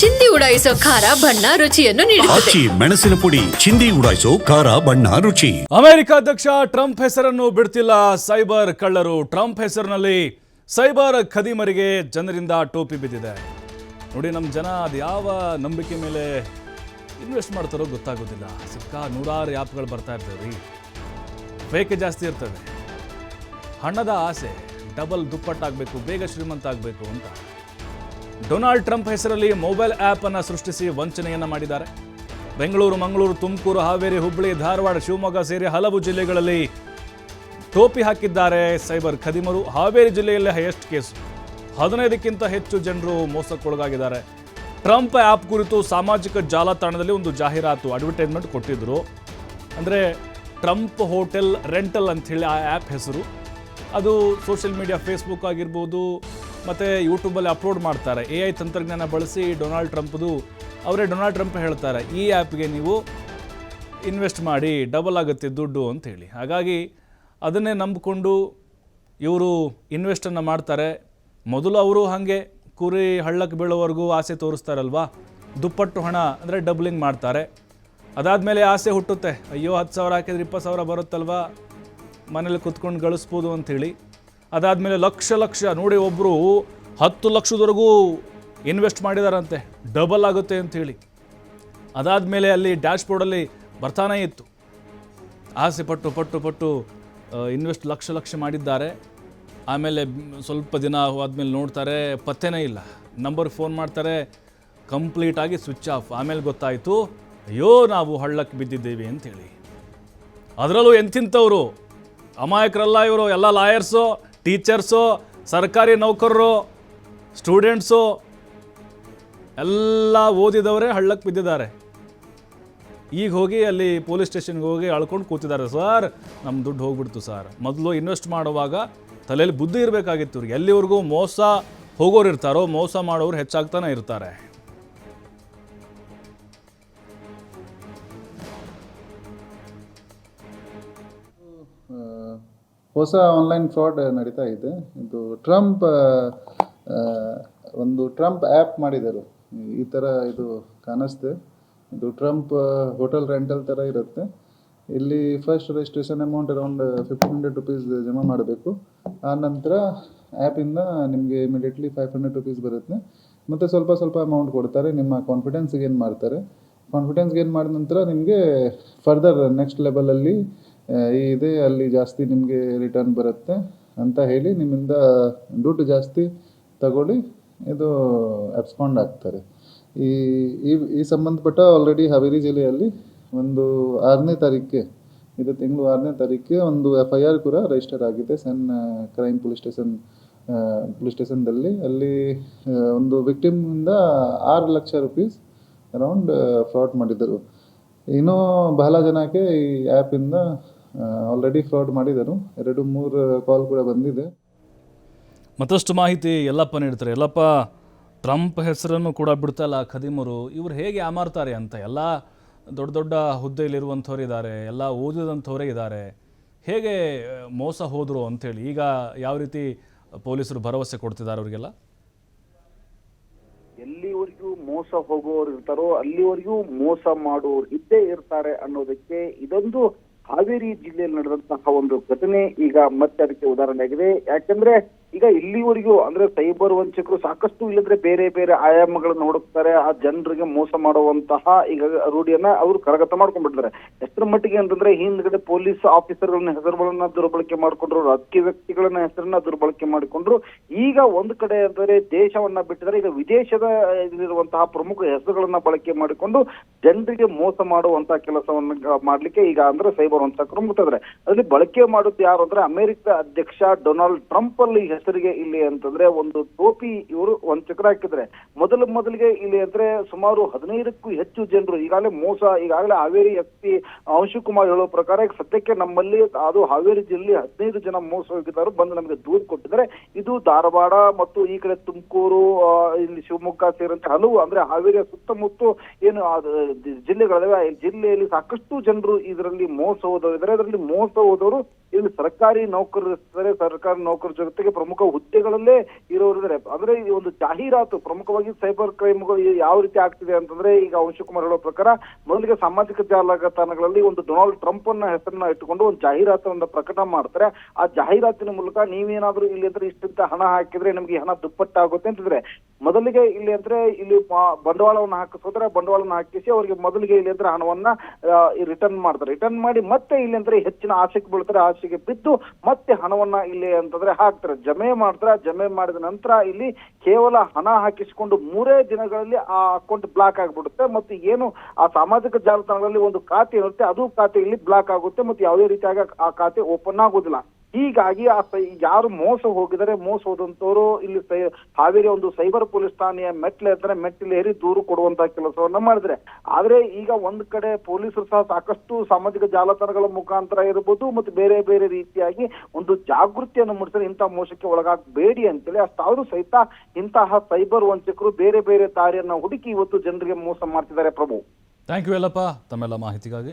ಚಿಂದಿ ಉಡಾಯಿಸೋ ಖಾರ ಬಣ್ಣ ರುಚಿಯನ್ನು ನೀಡುತ್ತದೆ. ಆಚಿ ಮೆಣಸಿನ ಪುಡಿ ಚಿಂದಿ ಉಡಾಯಿಸೋ ಖಾರ ಬಣ್ಣ ರುಚಿ. ಅಮೆರಿಕ ಅಧ್ಯಕ್ಷ ಟ್ರಂಪ್ ಹೆಸರನ್ನು ಬಿಡ್ತಿಲ್ಲ ಸೈಬರ್ ಕಳ್ಳರು. ಟ್ರಂಪ್ ಹೆಸರಿನಲ್ಲಿ ಸೈಬರ್ ಖದೀಮರಿಗೆ ಜನರಿಂದ ಟೋಪಿ ಬಿದ್ದಿದೆ. ನೋಡಿ ನಮ್ಮ ಜನ ಅದು ಯಾವ ನಂಬಿಕೆ ಮೇಲೆ ಇನ್ವೆಸ್ಟ್ ಮಾಡ್ತಾರೋ ಗೊತ್ತಾಗೋದಿಲ್ಲ. ಸಿಕ್ಕ ನೂರಾರು ಆ್ಯಪ್ಗಳು ಬರ್ತಾ ಇರ್ತವೆ ರೀ. ಫೇಕೆ ಜಾಸ್ತಿ ಇರ್ತವೆ. ಹಣದ ಆಸೆ ಡಬಲ್ ದುಪ್ಪಟ್ಟಾಗಬೇಕು ಬೇಗ ಶ್ರೀಮಂತ ಆಗಬೇಕು ಅಂತ. ಡೊನಾಲ್ಡ್ ಟ್ರಂಪ್ ಹೆಸರಲ್ಲಿ ಮೊಬೈಲ್ ಆ್ಯಪ್ ಅನ್ನು ಸೃಷ್ಟಿಸಿ ವಂಚನೆಯನ್ನು ಮಾಡಿದ್ದಾರೆ. ಬೆಂಗಳೂರು, ಮಂಗಳೂರು, ತುಮಕೂರು, ಹಾವೇರಿ ಹುಬ್ಬಳ್ಳಿ ಧಾರವಾಡ, ಶಿವಮೊಗ್ಗ ಸೇರಿ ಹಲವು ಜಿಲ್ಲೆಗಳಲ್ಲಿ ಟೋಪಿ ಹಾಕಿದ್ದಾರೆ ಸೈಬರ್ ಖದಿಮರು. ಹಾವೇರಿ ಜಿಲ್ಲೆಯಲ್ಲೇ ಹೈಯೆಸ್ಟ್ ಕೇಸು ಹದಿನೈದಕ್ಕಿಂತ ಹೆಚ್ಚು ಜನರು ಮೋಸಕ್ಕೊಳಗಾಗಿದ್ದಾರೆ. ಟ್ರಂಪ್ ಆ್ಯಪ್ ಕುರಿತು ಸಾಮಾಜಿಕ ಜಾಲತಾಣದಲ್ಲಿ ಒಂದು ಜಾಹೀರಾತು ಅಡ್ವರ್ಟೈಸ್ಮೆಂಟ್ ಕೊಟ್ಟಿದ್ದರು ಅಂದರೆ ಟ್ರಂಪ್ ಹೋಟೆಲ್ ರೆಂಟಲ್ ಅಂಥೇಳಿ ಆ ಆ್ಯಪ್ ಹೆಸರು. ಅದು ಸೋಷಿಯಲ್ ಮೀಡಿಯಾ ಫೇಸ್ಬುಕ್ ಆಗಿರ್ಬೋದು ಮತ್ತು ಯೂಟ್ಯೂಬಲ್ಲಿ ಅಪ್ಲೋಡ್ ಮಾಡ್ತಾರೆ. ಎ ಐ ತಂತ್ರಜ್ಞಾನ ಬಳಸಿ ಡೊನಾಲ್ಡ್ ಟ್ರಂಪ್ದು, ಅವರೇ ಡೊನಾಲ್ಡ್ ಟ್ರಂಪ್ ಹೇಳ್ತಾರೆ, ಈ ಆ್ಯಪ್ಗೆ ನೀವು ಇನ್ವೆಸ್ಟ್ ಮಾಡಿ, ಡಬಲ್ ಆಗುತ್ತೆ ದುಡ್ಡು ಅಂತೇಳಿ ಹಾಗಾಗಿ ಅದನ್ನೇ ನಂಬಿಕೊಂಡು ಇವರು ಇನ್ವೆಸ್ಟನ್ನು ಮಾಡ್ತಾರೆ. ಮೊದಲು ಅವರು ಹಾಗೆ ಕುರಿ ಹಳ್ಳಕ್ಕೆ ಬೀಳೋವರೆಗೂ ಆಸೆ ತೋರಿಸ್ತಾರಲ್ವಾ? ದುಪ್ಪಟ್ಟು ಹಣ ಅಂದರೆ ಡಬ್ಲಿಂಗ್ ಮಾಡ್ತಾರೆ. ಅದಾದಮೇಲೆ ಆಸೆ ಹುಟ್ಟುತ್ತೆ. ಅಯ್ಯೋ, ಹತ್ತು ಸಾವಿರ ಹಾಕಿದ್ರೆ ಇಪ್ಪತ್ತು ಸಾವಿರ ಬರುತ್ತಲ್ವ? ಮನೇಲಿ ಕುತ್ಕೊಂಡು ಗಳಿಸ್ಬೋದು ಅಂಥೇಳಿ ಅದಾದಮೇಲೆ ಲಕ್ಷ ಲಕ್ಷ, ನೋಡಿ ಒಬ್ಬರು ಹತ್ತು ಲಕ್ಷದವರೆಗೂ ಇನ್ವೆಸ್ಟ್ ಮಾಡಿದಾರಂತೆ, ಡಬಲ್ ಆಗುತ್ತೆ ಅಂಥೇಳಿ ಅದಾದಮೇಲೆ ಅಲ್ಲಿ ಡ್ಯಾಶ್ ಬೋರ್ಡಲ್ಲಿ ಬರ್ತಾನೇ ಇತ್ತು. ಆಸೆ ಪಟ್ಟು ಪಟ್ಟು ಪಟ್ಟು ಇನ್ವೆಸ್ಟ್ ಲಕ್ಷ ಲಕ್ಷ ಮಾಡಿದ್ದಾರೆ. ಆಮೇಲೆ ಸ್ವಲ್ಪ ದಿನ ಆದಮೇಲೆ ನೋಡ್ತಾರೆ, ಪತ್ತೆನೇ ಇಲ್ಲ. ನಂಬರ್ ಫೋನ್ ಮಾಡ್ತಾರೆ ಕಂಪ್ಲೀಟಾಗಿ ಸ್ವಿಚ್ ಆಫ್ ಆಮೇಲೆ ಗೊತ್ತಾಯಿತು, ಅಯ್ಯೋ, ನಾವು ಹಳ್ಳಕ್ಕೆ ಬಿದ್ದಿದ್ದೇವೆ ಅಂತೇಳಿ ಅದರಲ್ಲೂ ಎಂತಿಂಥವ್ರು? ಅಮಾಯಕರಲ್ಲ ಇವರು, ಎಲ್ಲ ಲಾಯರ್ಸು ಟೀಚರ್ಸು, ಸರ್ಕಾರಿ ನೌಕರರು, ಸ್ಟೂಡೆಂಟ್ಸು, ಎಲ್ಲ ಓದಿದವರೇ ಹಳ್ಳಕ್ಕೆ ಬಿದ್ದಿದ್ದಾರೆ. ಈಗ ಹೋಗಿ ಅಲ್ಲಿ ಪೊಲೀಸ್ ಸ್ಟೇಷನ್ಗೆ ಹೋಗಿ ಅಳ್ಕೊಂಡು ಕೂತಿದ್ದಾರೆ. ಸರ್ ನಮ್ಮ ದುಡ್ಡು ಹೋಗ್ಬಿಡ್ತು ಸರ್. ಮೊದಲು ಇನ್ವೆಸ್ಟ್ ಮಾಡುವಾಗ ತಲೆಯಲ್ಲಿ ಬುದ್ಧಿ ಇರಬೇಕಾಗಿತ್ತು ಇವ್ರಿಗೆ. ಎಲ್ಲಿವರೆಗೂ ಮೋಸ ಹೋಗೋರು ಇರ್ತಾರೋ ಮೋಸ ಮಾಡೋರು ಹೆಚ್ಚಾಗ್ತಾನೆ ಇರ್ತಾರೆ. ಹೊಸ ಆನ್ಲೈನ್ ಫ್ರಾಡ್ ನಡೀತಾ ಇದೆ. ಇದು ಟ್ರಂಪ್ ಒಂದು ಟ್ರಂಪ್ ಆ್ಯಪ್ ಮಾಡಿದರು. ಈ ಥರ ಇದು ಕಾಣಿಸ್ತೆ. ಇದು ಟ್ರಂಪ್ ಹೋಟೆಲ್ ರೆಂಟಲ್ ಥರ ಇರುತ್ತೆ. ಇಲ್ಲಿ first registration amount around fifteen hundred rupees ಜಮಾ ಮಾಡಬೇಕು. ಆ ನಂತರ ಆ್ಯಪಿಂದ ನಿಮಗೆ ಇಮಿಡಿಯೇಟ್ಲಿ ಫೈವ್ ಹಂಡ್ರೆಡ್ ರುಪೀಸ್ ಬರುತ್ತೆ. ಮತ್ತು ಸ್ವಲ್ಪ ಸ್ವಲ್ಪ ಅಮೌಂಟ್ ಕೊಡ್ತಾರೆ. ನಿಮ್ಮ ಕಾನ್ಫಿಡೆನ್ಸ್ ಗೇನ್ ಮಾಡ್ತಾರೆ. ಕಾನ್ಫಿಡೆನ್ಸ್ ಗೇನ್ ಮಾಡಿದ ನಂತರ ನಿಮಗೆ ಫರ್ದರ್ ನೆಕ್ಸ್ಟ್ ಲೆವೆಲಲ್ಲಿ ಇದೆ, ಅಲ್ಲಿ ಜಾಸ್ತಿ ನಿಮಗೆ ರಿಟರ್ನ್ ಬರುತ್ತೆ ಅಂತ ಹೇಳಿ ನಿಮ್ಮಿಂದ ದುಡ್ಡು ಜಾಸ್ತಿ ತಗೊಳ್ಳಿ, ಇದು ಅಬ್ಸ್ಪಾಂಡ್ ಆಗ್ತಾರೆ. ಈ ಈ ಈ ಸಂಬಂಧಪಟ್ಟ ಆಲ್ರೆಡಿ ಹಾವೇರಿ ಜಿಲ್ಲೆಯಲ್ಲಿ ಒಂದು ಆರನೇ ತಾರೀಕಿಗೆ ಇದು ತಿಂಗಳು ಆರನೇ ತಾರೀಕಿಗೆ ಒಂದು ಎಫ್ ಐ ಆರ್ ಕೂಡ ರಿಜಿಸ್ಟರ್ ಆಗಿದೆ CEN crime police station police ಸ್ಟೇಷನ್ದಲ್ಲಿ ಅಲ್ಲಿ ಒಂದು ವಿಕ್ಟಿಮಿಂದ ಆರು ಲಕ್ಷ ರುಪೀಸ್ ಅರೌಂಡ್ ಫ್ರಾಡ್ ಮಾಡಿದ್ದರು. ಇನ್ನೂ ಬಹಳ ಜನಕ್ಕೆ ಈ ಆ್ಯಪಿಂದ ಆಲ್ರೆಡಿ ಫ್ರಾಡ್ ಮಾಡಿದರು ಎರಡು ಮೂರು ಕಾಲ್ ಕೂಡ ಬಂದಿದೆ. ಮತ್ತಷ್ಟು ಮಾಹಿತಿ ಎಲ್ಲಪ್ಪ ನೀಡ್ತಾರೆ ಎಲ್ಲಪ್ಪ ಟ್ರಂಪ್ ಹೆಸರನ್ನು ಕೂಡ ಬಿಡ್ತಲ್ಲ ಖದೀಮರು. ಇವ್ರು ಹೇಗೆ ಆಮಾರ್ತಾರೆ ಅಂತ ಎಲ್ಲ ದೊಡ್ಡ ದೊಡ್ಡ ಹುದ್ದೆಯಲ್ಲಿರುವಂಥವ್ರು ಇದ್ದಾರೆ ಎಲ್ಲ ಓದಿದಂಥವರೇ ಇದ್ದಾರೆ. ಹೇಗೆ ಮೋಸ ಹೋದರು ಅಂಥೇಳಿ ಈಗ ಯಾವ ರೀತಿ ಪೊಲೀಸರು ಭರವಸೆ ಕೊಡ್ತಿದ್ದಾರೆ ಅವರಿಗೆಲ್ಲ? ಎಲ್ಲಿವರೆಗೂ ಮೋಸ ಹೋಗುವವರು ಇರ್ತಾರೋ ಅಲ್ಲಿವರೆಗೂ ಮೋಸ ಮಾಡುವವರು ಇದ್ದೇ ಇರ್ತಾರೆ ಅನ್ನೋದಕ್ಕೆ ಇದೊಂದು ಹಾವೇರಿ ಜಿಲ್ಲೆಯಲ್ಲಿ ನಡೆದಂತಹ ಒಂದು ಘಟನೆ ಈಗ ಮತ್ತೆ ಅದಕ್ಕೆ ಉದಾಹರಣೆಯಾಗಿದೆ. ಯಾಕಂದ್ರೆ ಈಗ ಇಲ್ಲಿವರೆಗೂ ಅಂದ್ರೆ ಸೈಬರ್ ವಂಚಕರು ಸಾಕಷ್ಟು ಇಲ್ಲದ್ರೆ ಬೇರೆ ಬೇರೆ ಆಯಾಮಗಳನ್ನು ಹುಡುಕ್ತಾರೆ ಆ ಜನರಿಗೆ ಮೋಸ ಮಾಡುವಂತಹ ಈಗ ರೂಢಿಯನ್ನ ಅವರು ಕರಗತ ಮಾಡ್ಕೊಂಡ್ಬಿಡ್ತಾರೆ ಎಷ್ಟರ ಮಟ್ಟಿಗೆ ಅಂತಂದ್ರೆ ಹಿಂದ್ಗಡೆ ಪೊಲೀಸ್ ಆಫೀಸರ್ಗಳನ್ನ ಹೆಸರುಗಳನ್ನ ದುರ್ಬಳಕೆ ಮಾಡ್ಕೊಂಡ್ರು, ರಾಜಕೀಯ ವ್ಯಕ್ತಿಗಳನ್ನ ಹೆಸರನ್ನ ದುರ್ಬಳಕೆ ಮಾಡಿಕೊಂಡ್ರು. ಈಗ ಒಂದು ಕಡೆ ಅಂದರೆ ದೇಶವನ್ನ ಬಿಟ್ಟಿದ್ರೆ ಈಗ ವಿದೇಶದ ಇರುವಂತಹ ಪ್ರಮುಖ ಹೆಸರುಗಳನ್ನ ಬಳಕೆ ಮಾಡಿಕೊಂಡು ಜನರಿಗೆ ಮೋಸ ಮಾಡುವಂತಹ ಕೆಲಸವನ್ನ ಮಾಡ್ಲಿಕ್ಕೆ ಈಗ ಅಂದ್ರೆ ಸೈಬರ್ ವಂಚಕರು ಮುಟ್ಟಿದ್ರೆ ಅದ್ರಲ್ಲಿ ಬಳಕೆ ಮಾಡುತ್ತೆ ಯಾರು ಅಂದ್ರೆ ಅಮೆರಿಕ ಅಧ್ಯಕ್ಷ ಡೊನಾಲ್ಡ್ ಟ್ರಂಪ್ ಅಲ್ಲಿ ಹೆಸರಿಗೆ ಇಲ್ಲಿ ಅಂತಂದ್ರೆ ಒಂದು ಟೋಪಿ ಇವರು ವಂಚಕರು ಹಾಕಿದ್ರೆ. ಮೊದಲು ಮೊದಲಿಗೆ ಇಲ್ಲಿ ಅಂದ್ರೆ ಸುಮಾರು ಹದಿನೈದಕ್ಕೂ ಹೆಚ್ಚು ಜನರು, ಈಗಾಗಲೇ ಮೋಸ, ಈಗಾಗಲೇ ಹಾವೇರಿ ಎಸ್ ಪಿ ಅಂಶುಕುಮಾರ್ ಹೇಳೋ ಪ್ರಕಾರ ಸದ್ಯಕ್ಕೆ ನಮ್ಮಲ್ಲಿ ಅದು ಹಾವೇರಿ ಜಿಲ್ಲೆ ಹದಿನೈದು ಜನ ಮೋಸ ಹೋಗಿದ್ದಾರೆ, ಬಂದು ನಮಗೆ ದೂರು ಕೊಟ್ಟಿದ್ದಾರೆ. ಇದು ಧಾರವಾಡ ಮತ್ತು ಈ ಕಡೆ ತುಮಕೂರು ಇಲ್ಲಿ ಶಿವಮೊಗ್ಗ ಸೇರಿದಂತೆ ಹಲವು ಅಂದ್ರೆ ಹಾವೇರಿಯ ಸುತ್ತಮುತ್ತ ಏನು ಜಿಲ್ಲೆಗಳಿವೆ ಜಿಲ್ಲೆಯಲ್ಲಿ ಸಾಕಷ್ಟು ಜನರು ಇದರಲ್ಲಿ ಮೋಸ ಹೋದವರು ಇದ್ದಾರೆ ಅದರಲ್ಲಿ ಮೋಸ ಹೋದವರು ಇಲ್ಲಿ ಸರ್ಕಾರಿ ನೌಕರರು ಸರ್ಕಾರಿ ನೌಕರ ಜೊತೆಗೆ ಪ್ರಮುಖ ಹುದ್ದೆಗಳಲ್ಲೇ ಇರೋರು ಇದ್ದಾರೆ ಅಂದ್ರೆ ಈ ಒಂದು ಜಾಹೀರಾತು ಪ್ರಮುಖವಾಗಿ ಸೈಬರ್ ಕ್ರೈಮ್ಗಳು ಯಾವ ರೀತಿ ಆಗ್ತಿದೆ ಅಂತಂದ್ರೆ ಈಗ ವಂಶಕುಮಾರ್ ಹೇಳೋ ಪ್ರಕಾರ ಮೊದಲಿಗೆ ಸಾಮಾಜಿಕ ಜಾಲತಾಣಗಳಲ್ಲಿ ಒಂದು ಡೊನಾಲ್ಡ್ ಟ್ರಂಪ್ ಅನ್ನ ಹೆಸರನ್ನ ಇಟ್ಟುಕೊಂಡು ಒಂದು ಜಾಹೀರಾತನ್ನ ಪ್ರಕಟ ಮಾಡ್ತಾರೆ. ಆ ಜಾಹೀರಾತಿನ ಮೂಲಕ ನೀವೇನಾದ್ರೂ ಇಲ್ಲಿ ಅಂದ್ರೆ ಇಷ್ಟಿಂತ ಹಣ ಹಾಕಿದ್ರೆ ನಿಮ್ಗೆ ಹಣ ದುಪ್ಪಟ್ಟಾಗುತ್ತೆ ಅಂತಂದ್ರೆ, ಮೊದಲಿಗೆ ಇಲ್ಲಿ ಅಂದ್ರೆ ಇಲ್ಲಿ ಬಂಡವಾಳವನ್ನು ಹಾಕಿಸೋದ್ರೆ ಬಂಡವಾಳವನ್ನು ಹಾಕಿಸಿ ಅವರಿಗೆ ಮೊದಲಿಗೆ ಇಲ್ಲಿ ಅಂದ್ರೆ ಹಣವನ್ನ ರಿಟರ್ನ್ ಮಾಡ್ತಾರೆ. ರಿಟರ್ನ್ ಮಾಡಿ ಮತ್ತೆ ಇಲ್ಲಿ ಅಂದ್ರೆ ಹೆಚ್ಚಿನ ಆಸೆಗೆ ಬೀಳ್ತಾರೆ. ಆಸೆಗೆ ಬಿದ್ದು ಮತ್ತೆ ಹಣವನ್ನ ಇಲ್ಲಿ ಅಂತಂದ್ರೆ ಹಾಕ್ತಾರೆ. ಜಮೆ ಮಾಡ್ತಾರೆ. ಜಮೆ ಮಾಡಿದ ನಂತರ ಇಲ್ಲಿ ಕೇವಲ ಹಣ ಹಾಕಿಸಿಕೊಂಡು ಮೂರೇ ದಿನಗಳಲ್ಲಿ ಆ ಅಕೌಂಟ್ ಬ್ಲಾಕ್ ಆಗ್ಬಿಡುತ್ತೆ. ಮತ್ತು ಏನು ಆ ಸಾಮಾಜಿಕ ಜಾಲತಾಣಗಳಲ್ಲಿ ಒಂದು ಖಾತೆ ಇರುತ್ತೆ. ಅದು ಖಾತೆ ಇಲ್ಲಿ ಬ್ಲಾಕ್ ಆಗುತ್ತೆ. ಮತ್ತು ಯಾವುದೇ ರೀತಿಯಾಗಿ ಆ ಖಾತೆ ಓಪನ್ ಆಗೋದಿಲ್ಲ ಹೀಗಾಗಿ ಆ ಯಾರು ಮೋಸ ಹೋಗಿದರೆ ಮೋಸ ಹೋದಂತವರು ಇಲ್ಲಿ ಹಾವೇರಿ ಒಂದು ಸೈಬರ್ ಪೊಲೀಸ್ ಠಾಣೆಯ ಇರ್ತಾರೆ ಮೆಟ್ಟಿಲು ಏರಿ ದೂರು ಕೊಡುವಂತ ಕೆಲಸವನ್ನ ಮಾಡಿದ್ರೆ ಆದ್ರೆ ಈಗ ಒಂದ್ ಕಡೆ ಪೊಲೀಸರು ಸಹ ಸಾಕಷ್ಟು ಸಾಮಾಜಿಕ ಜಾಲತಾಣಗಳ ಮುಖಾಂತರ ಇರಬಹುದು ಮತ್ತು ಬೇರೆ ಬೇರೆ ರೀತಿಯಾಗಿ ಒಂದು ಜಾಗೃತಿಯನ್ನು ಮೂಡಿಸಿದ್ರೆ ಇಂತಹ ಮೋಸಕ್ಕೆ ಒಳಗಾಗಬೇಡಿ ಅಂತೇಳಿ ಅಷ್ಟಾದ್ರೂ ಸಹಿತ ಇಂತಹ ಸೈಬರ್ ವಂಚಕರು ಬೇರೆ ಬೇರೆ ದಾರಿಯನ್ನ ಹುಡುಕಿ ಇವತ್ತು ಜನರಿಗೆ ಮೋಸ ಮಾಡ್ತಿದ್ದಾರೆ ಪ್ರಭು. ಥ್ಯಾಂಕ್ ಯು ಎಲ್ಲಪ್ಪ ತಮ್ಮೆಲ್ಲ ಮಾಹಿತಿಗಾಗಿ.